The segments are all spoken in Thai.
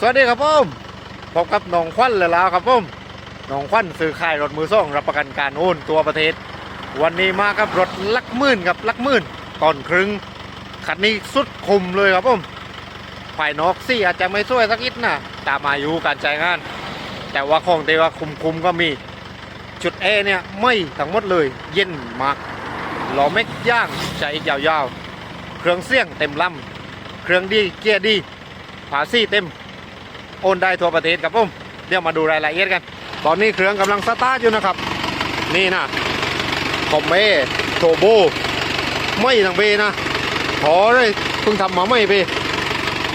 สวัสดีครับผมพบกับหนองควันเลยแล้วครับผมหนองควันซื้อขายรถมือส่งรับประกันการโอนตัวประเทศ วันนี้มากับรถลักหมื่นกับลักหมื่นตอนครึ่งคันนี้สุดคุมเลยครับผมภายนอกซี่อาจจะไม่สวยสักนิดนะตามอายุการใช้งาน แต่ว่าของเตว่าคุมคุมๆก็มีจุดเอเนี่ยไม่ทั้งหมดเลย เย็นมากล้อเม็กย่างใจอีกยาวๆ เครื่องเสียงเต็มลำเครื่องดีเกียร์ดีภาษีเต็ม โอนได้ทั่วประเทศครับผมเดี๋ยวมาดูรายละเอียดกัน ตอนนี้เครื่องกำลังสตาร์ทอยู่นะครับ นี่นะคอมเบโทโบไม่ทางเบนะขอเลยเพิ่งทำมาไม่เบ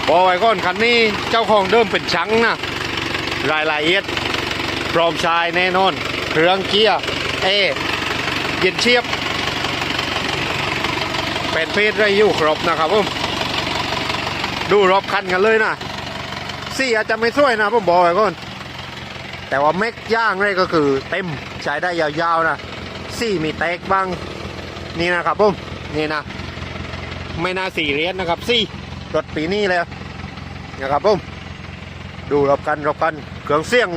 บอกไว้ก่อนคันนี้เจ้าของเดิมเป็นชังนะรายละเอียดพร้อมชายแน่นอน เครื่องเกียร์เอเย็นเชียบเป็นเพศไรอยู่ครบนะครับผมดูรอบคันกันเลยนะ ซี่อาจจะไม่สวยนะผมบอกไว้ก่อนแต่ว่าเม็กย่างเลยก็คือเต็มใช้ได้ยาวๆนะซี่มีแตกบ้างนี่นะครับผมนี่นะ ไม่น่าสี่เหรียญนะครับซี่รถปีนี้เลยนะครับผมดูรอบกันรอบกันเครื่องเสียง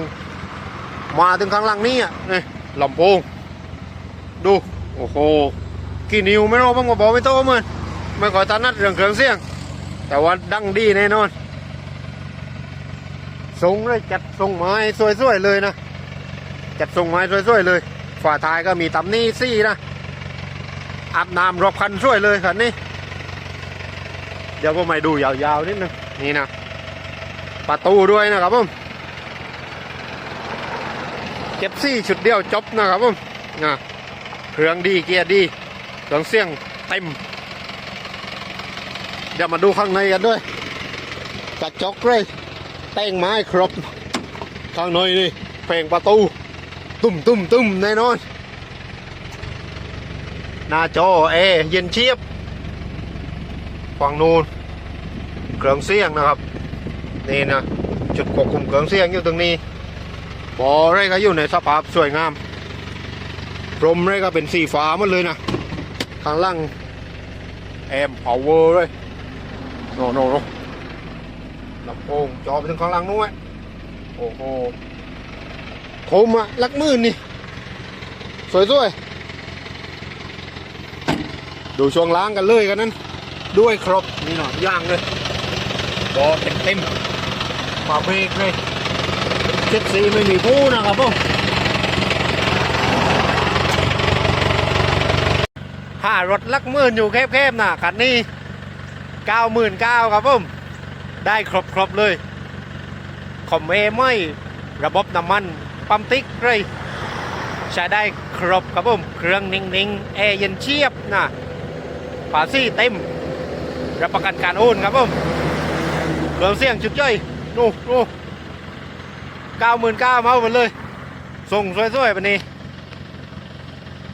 มาถึงข้างหลังนี้อะนี่ลำโพง ดู โอ้โหกี่นิ้วไม่รู้ผมก็บอกไม่โตเหมือนไม่ก่อตานัดเรื่องเครื่องเสียง แต่ว่าดังดีแน่นอน ทรงเลยจัดทรงไม้สวยๆเลยนะ จัดทรงไม้สวยๆเลยฝาท้ายก็มีตำหนี้ซี่นะอาบน้ำรอบคันสวยเลยคันนี้ เดี๋ยวผมไปดูยาวๆนิดนึงนี่นะประตูด้วยนะครับผมเก็บซี่ชุดเดียวจบนะครับผมนะเครื่องดีเกียร์ดีเครื่องเสียงเต็ม เดี๋ยวมาดูข้างในกันด้วยกระจกเลย แต่งไม้ครบข้างในนี่เพลงประตู ตุ้มตุ้มตุ้มแน่นอน หน้าจอเอเย็นเชียบฝั่งนู้นเครื่องเสียงนะครับ นี่นะจุดควบคุมเครื่องเสียงอยู่ตรงนี้บอไรก็อยู่ในสภาพสวยงามพรมไรก็เป็นสีฟ้าหมดเลยนะข้างล่างแอมพาวเวอร์เลยโนโนโน ลำโพงจอไปถึงข้างล่างนู้นไว้โอ้โหโคมอะลักมื่นนี่ สวยๆ ดูช่วงล้างกันเลยกันนั้น ด้วยครบ นี่หน่อยย่างเลยบอเต็มเต็มๆฝาเบรกเลยเจ็ดสีไม่มีผู้นะครับผมห้ารถลักมื่นอยู่แคบๆนะคันนี้เก้าหมื่นเก้าครับผม ได้ครบครบเลยคอมเอไม่ระบบน้ำมันปั๊มติ๊กเลยใช้ได้ครบครับผมเครื่องนิ่งๆแอร์เย็นเชียบนะฝาซี่เต็มรับประกันการโอนครับผมเครื่องเสียงชุดย่อยนู่นู่เก้าหมื่นเก้ามาเอาหมดเลย ส่งสวยๆวันนี้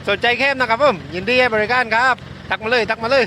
สนใจเข้มนะครับผมยินดีให้บริการครับ ทักมาเลย ทักมาเลย